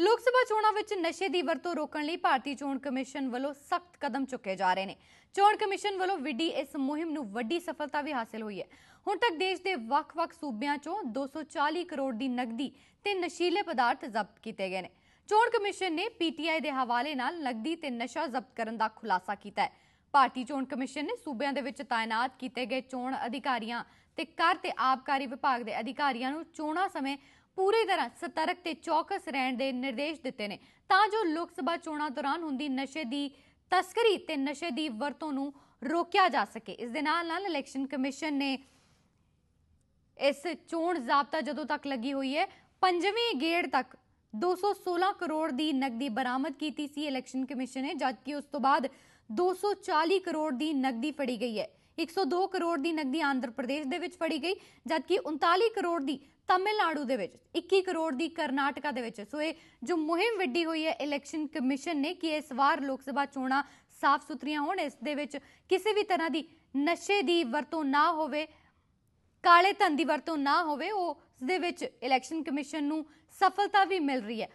ਲੋਕ ਸਭਾ ਚੋਣਾਂ ਵਿੱਚ ਨਸ਼ੇ ਦੀ ਵਰਤੋਂ ਰੋਕਣ ਲਈ ਭਾਰਤੀ ਚੋਣ ਕਮਿਸ਼ਨ ਵੱਲੋਂ ਸਖਤ ਕਦਮ ਚੁੱਕੇ ਜਾ ਰਹੇ ਨੇ। ਚੋਣ ਕਮਿਸ਼ਨ ਵੱਲੋਂ ਵਿੱਢੀ ਇਸ ਮੁਹਿੰਮ ਨੂੰ ਵੱਡੀ ਸਫਲਤਾ ਵੀ ਹਾਸਲ ਹੋਈ ਹੈ। ਹੁਣ ਤੱਕ ਦੇਸ਼ ਦੇ ਵੱਖ-ਵੱਖ ਸੂਬਿਆਂ ਚੋਂ 240 ਕਰੋੜ ਦੀ ਨਕਦੀ ਤੇ ਨਸ਼ੀਲੇ ਪਦਾਰਥ ਜ਼ਬਤ ਕੀਤੇ ਗਏ ਨੇ। ਚੋਣ ਕਮਿਸ਼ਨ ਨੇ ਪੀਟੀਆਈ ਦੇ ਹਵਾਲੇ ਨਾਲ ਨਕਦੀ ਤੇ ਨਸ਼ਾ ਜ਼ਬਤ ਕਰਨ ਦਾ ਖੁਲਾਸਾ ਕੀਤਾ ਹੈ। ਭਾਰਤੀ ਚੋਣ ਕਮਿਸ਼ਨ ਨੇ ਸੂਬਿਆਂ ਦੇ ਵਿੱਚ ਤਾਇਨਾਤ ਕੀਤੇ ਗਏ ਚੋਣ ਅਧਿਕਾਰੀਆਂ ਤੇ ਕਰ ਤੇ ਆਬਕਾਰੀ ਵਿਭਾਗ ਦੇ ਅਧਿਕਾਰੀਆਂ ਨੂੰ ਚੋਣਾਂ ਸਮੇਂ ਪੂਰੀ ਤਰ੍ਹਾਂ ਸਤਰਕ ਤੇ ਚੌਕਸ ਰਹਿਣ ਦੇ ਨਿਰਦੇਸ਼ ਦਿੱਤੇ ਨੇ। ਤਾਂ ਜੋ ਲੋਕ ਸਭਾ ਚੋਣਾਂ ਦੌਰਾਨ ਹੁੰਦੀ ਨਸ਼ੇ ਦੀ ਤਸਕਰੀ ਤੇ ਨਸ਼ੇ ਦੀ ਵਰਤੋਂ ਨੂੰ ਰੋਕਿਆ ਜਾ ਸਕੇ। ਇਸ ਦੇ ਨਾਲ ਨਾਲ ਇਲੈਕਸ਼ਨ ਕਮਿਸ਼ਨ ਨੇ ਇਸ ਚੋਣ ਜ਼ਾਬਤਾ ਜਦੋਂ ਤੱਕ ਲੱਗੀ ਹੋਈ ਹੈ, ਪੰਜਵੇਂ ਗੇੜ ਤੱਕ 216 ਕਰੋੜ ਦੀ ਨਕਦੀ ਬਰਾਮਦ ਕੀਤੀ ਸੀ ਇਲੈਕਸ਼ਨ ਕਮਿਸ਼ਨ ਨੇ ਜਦਕਿ ਉਸ ਤੋਂ ਬਾਅਦ 240 ਕਰੋੜ ਦੀ ਨਕਦੀ ਫੜੀ ਗਈ ਹੈ। 102 ਕਰੋੜ ਦੀ ਨਕਦੀ ਆਂਧਰ ਪ੍ਰਦੇਸ਼ ਦੇ ਵਿੱਚ ਫੜੀ ਗਈ ਜਦਕਿ 39 ਕਰੋੜ ਦੀ ਤਾਮਿਲਨਾਡੂ ਦੇ ਵਿੱਚ 21 ਕਰੋੜ ਦੀ ਕਰਨਾਟਕਾ ਦੇ ਵਿੱਚ। ਸੋ ਇਹ ਜੋ ਮੁਹਿੰਮ ਵਿੱਢੀ ਹੋਈ ਹੈ ਇਲੈਕਸ਼ਨ ਕਮਿਸ਼ਨ ਨੇ ਕਿ ਇਸ ਵਾਰ ਲੋਕ ਸਭਾ ਚੋਣਾਂ ਸਾਫ਼ ਸੁਥਰੀਆਂ ਹੋਣ, ਇਸ ਦੇ ਵਿੱਚ ਕਿਸੇ ਵੀ ਤਰ੍ਹਾਂ ਦੀ ਨਸ਼ੇ ਦੀ ਵਰਤੋਂ ਨਾ ਹੋਵੇ ਕਾਲੇ ਧਨ ਦੀ ਵਰਤੋਂ ਨਾ ਹੋਵੇ, ਉਸ ਦੇ ਵਿੱਚ ਇਲੈਕਸ਼ਨ ਕਮਿਸ਼ਨ ਨੂੰ ਸਫਲਤਾ ਵੀ ਮਿਲ ਰਹੀ ਹੈ।